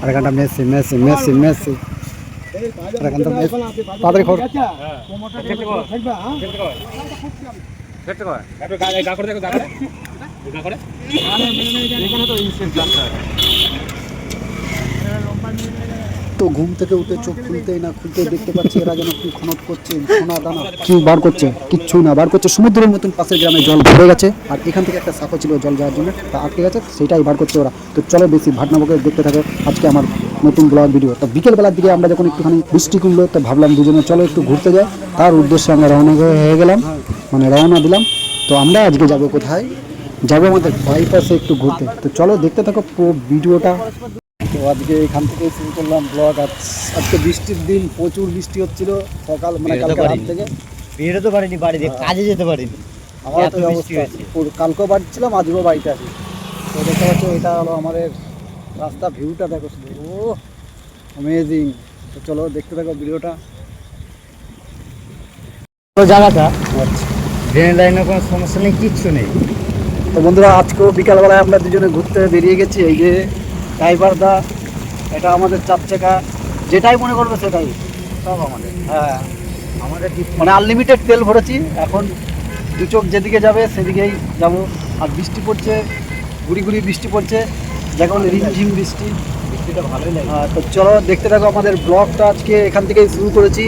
আর এখানটা Messi Messi Messi Messi. তাড়াতাড়ি তো ঘুম থেকে উঠে চোখ খুলতেই না, খুলতেই দেখতে পাচ্ছি এরা যেন কি খনক করছে, সোনা দানা। কি বার করছে? কিচ্ছু না, বার করছে। সমুদ্রের মতন পাশের গ্রামে জল ভরে গেছে। আর এখান থেকে একটা সাঁকো ছিল জল যাওয়ার জন্য, তা আটকে গেছে, সেটাই বার করছে ওরা। তো চলো বেশি ভাটনাবকে দেখতে থাকো, আজকে আমার নতুন ব্লগ ভিডিও। তো বিকেলবেলার দিকে আমরা যখন একটুখানি বৃষ্টি কমলো তো ভাবলাম দুজনে চলো একটু ঘুরতে যাই। তার উদ্দেশ্যে আমরা রওনা হয়ে গেলাম মানে রওনা দিলাম। তো আমরা আজকে যাব কোথায়? যাব আমাদের বাইপাসে একটু ঘুরতে। তো চলো দেখতে থাকো পুরো ভিডিওটা। আজকে এখান থেকে শুরু করলাম ব্লগ আজ আজকে বৃষ্টির দিন প্রচুর বৃষ্টি হচ্ছিল। সকাল মানে কালকে রাত। থেকে। বেরোতে পারিনি বাড়ি বাড়িতে কাজে যেতে পারিনি। আমার তো অবস্থা। কালকেও বাড়ি ছিলাম আজকেও বাড়িতে আছি। তো দেখতে পাচ্ছ এটা হলো আমাদের রাস্তা ভিউটা দেখো শুধু। ও অ্যামেজিং তো চলো দেখতে থাকো ভিডিওটা। জায়গাটা। আচ্ছা। ড্রেন লাইনের কোনো সমস্যা নেই কিচ্ছু নেই। তো বন্ধুরা আজকেও বিকালবেলায় আমরা দুজনে ঘুরতে বেরিয়ে গেছি। এই যে ড্রাইভার দা এটা আমাদের চার চাকা যেটাই মনে করবে সেটাই। সব আমাদের। হ্যাঁ। আমাদের মানে আনলিমিটেড তেল ভরেছি এখন দু চোখ যেদিকে যাবে সেদিকেই যাব। আর বৃষ্টি পড়ছে গুড়ি গুড়ি বৃষ্টি পড়ছে যখন রিমঝিম বৃষ্টি। বৃষ্টিটা ভালোই লাগে। আহ, তো চলো দেখতে থাকো আমাদের ব্লগটা আজকে এখান থেকেই শুরু করেছি।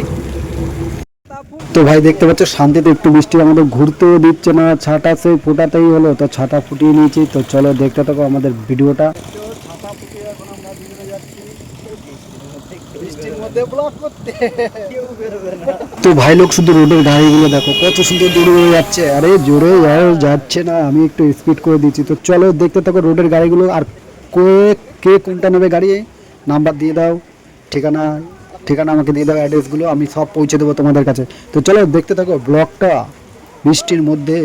তো ভাই দেখতে পাচ্ছ শান্তিতে একটু বৃষ্টি আমাদের ঘুরতেও দিচ্ছে না ছাটা সেই ফোটাতেই হলো তো ছাটা ফুটিয়ে নিয়েছি। তো চলো দেখতে থাকো আমাদের ভিডিওটা বৃষ্টির মধ্যে ব্লগ করতে তো ভাই লোক শুধু রোডের গাড়িগুলো দেখো কত সুন্দর দূরে দূরে যাচ্ছে। আরে জোরে যাচ্ছে না আমি একটু স্পিড করে দিচ্ছি। তো চলো দেখতে থাকো রোডের গাড়িগুলো আর কে কে কোনটা নেবে গাড়ি নাম্বার দিয়ে দাও ঠিকানা ঠিকানা আমাকে দিয়ে দাও অ্যাড্রেসগুলো আমি সব পৌঁছে দেবো তোমাদের কাছে। তো চলো দেখতে থাকো ব্লগটা বৃষ্টির মধ্যে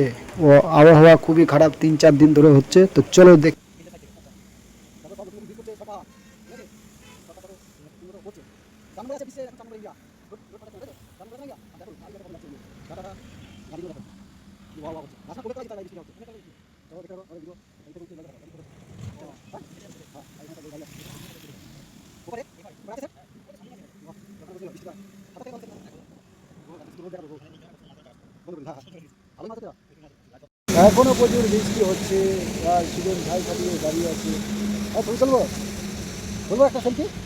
ও আবহাওয়া খুবই খারাপ তিন চার দিন ধরে হচ্ছে। তো চলো দেখ এখনও প্রচুর বৃষ্টি হচ্ছে আর সুদের ভাই খাটিয়ে দাঁড়িয়ে আছে আর ছবি তুলবো বলব একটা সেলফি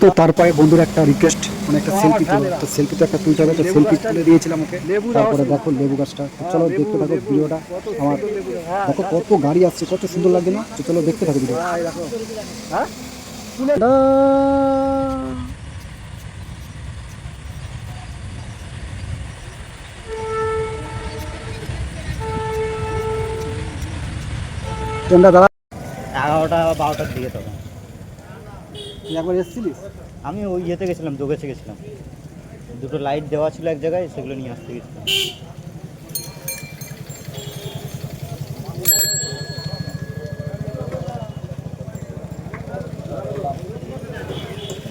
তো তারপরে বন্ধুর একটা রিকোয়েস্ট মানে একটা সেলফি তুলো তো সেলফি তো একটা তুলতে হবে তো সেলফি তুলে দিয়েছিলাম ওকে। তারপরে দেখো লেবু গাছটা চলো দেখতে থাকো ভিডিওটা। আমার দেখো কত গাড়ি আসছে কত সুন্দর লাগে না? তো চলো দেখতে থাকো ভিডিও ট্রেনটা দাঁড়া এগারোটা বারোটার দিকে তখন। তুই একবার এসেছিলিস? আমি ওই ইয়েতে গেছিলাম দোগেছে গেছিলাম। দুটো লাইট দেওয়া ছিল এক জায়গায় সেগুলো নিয়ে আসতে গেছিলাম।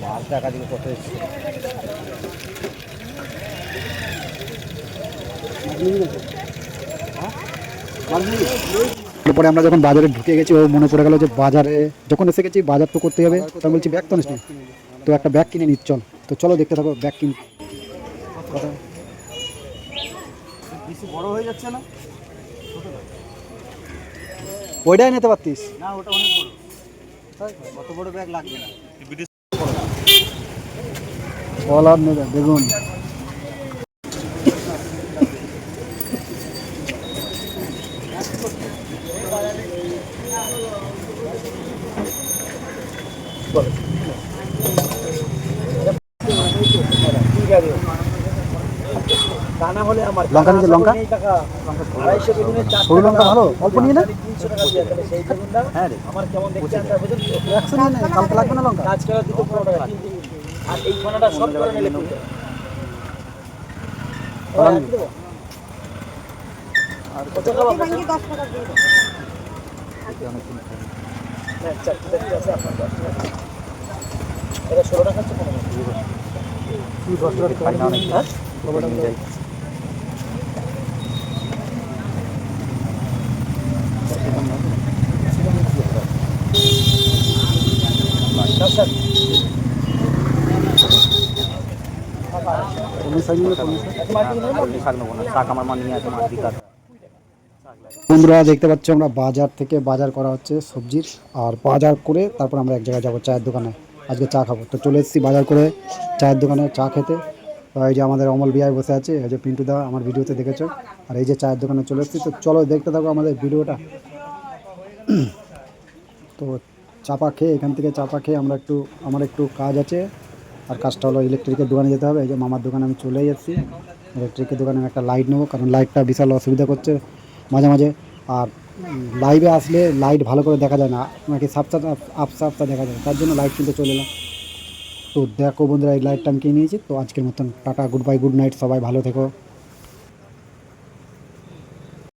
মাছ টাকা দিকে কত এসছে তারপরে আমরা যখন বাজারে ঢুকে গেছি ও মনে পড়ে গেল যে বাজারে যখন এসে গেছি বাজার তো করতে হবে। তো আমি বলছি ব্যাগ তো আনিস তো একটা ব্যাগ কিনে নিচ্ছ চল। তো চলো দেখতে থাকো ব্যাগ কিন কথা বড় হয়ে যাচ্ছে না? ওইটাই নিতে পারতিস। না ওটা অনেক বড়। কত বড় ব্যাগ লাগবে না। ফল নেবে বেগুন। দানা হলে আমার লঙ্কা লঙ্কা? আড়াইশো বেগুনের সরু লঙ্কা ভালো? অল্প নিয়ে না তিনশো টাকা দিয়ে তাহলে সেই বেগুনটা। হ্যাঁ আমার কেমন দেখতে একশো নিয়ে নে কালকে লাগবে না লঙ্কা? দুটো পনেরো টাকা। আর এই খানাটা সব করে নিলে কুড়ি টাকা। খাওয়া হ্যাঁ, চারটে চারটে আছে আপনার দশ টাকা। এটা ষোলো টাকা হচ্ছে পনেরো টাকা। হ্যাঁ? বন্ধুরা দেখতে পাচ্ছি আমরা বাজার থেকে বাজার করা হচ্ছে সবজির আর বাজার করে তারপর আমরা এক জায়গায় যাব চায়ের দোকানে আজকে চা খাব। তো চলে এসেছি বাজার করে চায়ের দোকানে চা খেতে। তো এই যে আমাদের অমল বিআই বসে আছে, এই যে পিন্টু দা আমার ভিডিওতে দেখেছ। আর এই যে চায়ের দোকানে চলে এসেছি। তো চলো দেখতে থাকো আমাদের ভিডিওটা। তো চাপা খেয়ে, এখান থেকে চাপা খেয়ে আমরা একটু, আমার একটু কাজ আছে। আর কাজটা হলো ইলেকট্রিকের দোকানে যেতে হবে। এই যে মামার দোকানে আমি চলেই এসেছি। ইলেকট্রিকের দোকানে আমি একটা লাইট নেব, কারণ লাইটটা বিশাল অসুবিধা করছে মাঝে মাঝে। আর লাইভে আসলে লাইট ভালো করে দেখা যায় না। নাকি সাপসা আপসা আপসা দেখা যায় তার জন্য লাইট কিনতে চলে এলাম। তো দেখো বন্ধুরা, এই লাইটটা আমি কিনে নিয়েছি। তো আজকের মতন tata good bye good night সবাই ভালো থেকো।